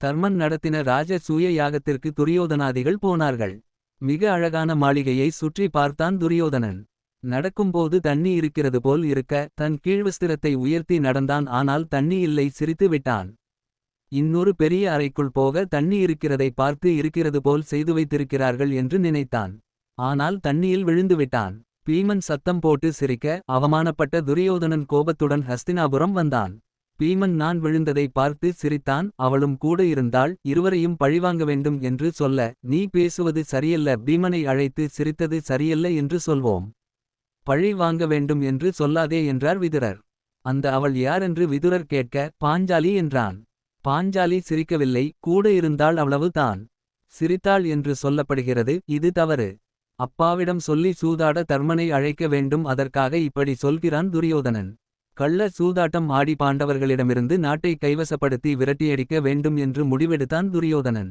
தர்மன் நடத்தின ராஜ சூய யாகத்திற்கு துரியோதனாதிகள் போனார்கள். மிக அழகான மாளிகையை சுற்றி பார்த்தான் துரியோதனன். நடக்கும்போது தண்ணி இருக்கிறது போல் இருக்க தன் கீழ்வஸ்திரத்தை உயர்த்தி நடந்தான் ஆனால் தண்ணி இல்லை சிரித்து விட்டான். இன்னொரு பெரிய அறைக்குள் போக தண்ணி இருக்கிறதை பார்த்து இருக்கிறது போல் செய்து வைத்திருக்கிறார்கள் என்று நினைத்தான். ஆனால் தண்ணியில் விழுந்துவிட்டான். பீமன் சத்தம் போட்டு சிரிக்க அவமானப்பட்ட துரியோதனன் கோபத்துடன் ஹஸ்தினாபுரம் வந்தான். பீமன் நான் விழுந்ததை பார்த்து சிரித்தான் அவளும் கூட இருந்தால் இருவரையும் பழிவாங்க வேண்டும் என்று சொல்ல நீ பேசுவது சரியல்ல பீமனை அழைத்து சிரித்தது சரியல்ல என்று சொல்வோம். பழி வாங்க வேண்டும் என்று சொல்லாதே என்றார் விதுரர். அந்த அவள் யாரென்று விதுரர் கேட்க பாஞ்சாலி என்றான். பாஞ்சாலி சிரிக்கவில்லை கூட இருந்தால் அவ்வளவு தான். சிரித்தாள் என்று சொல்லப்படுகிறது இது தவறு. அப்பாவிடம் சொல்லி சூதாட தர்மனை அழைக்க வேண்டும் அதற்காக இப்படி சொல்கிறான் துரியோதனன். கள்ள சூதாட்டம் ஆடி பாண்டவர்களிடமிருந்து நாட்டை கைவசப்படுத்தி விரட்டியடிக்க வேண்டும் என்று முடிவெடுத்தான் துரியோதனன்.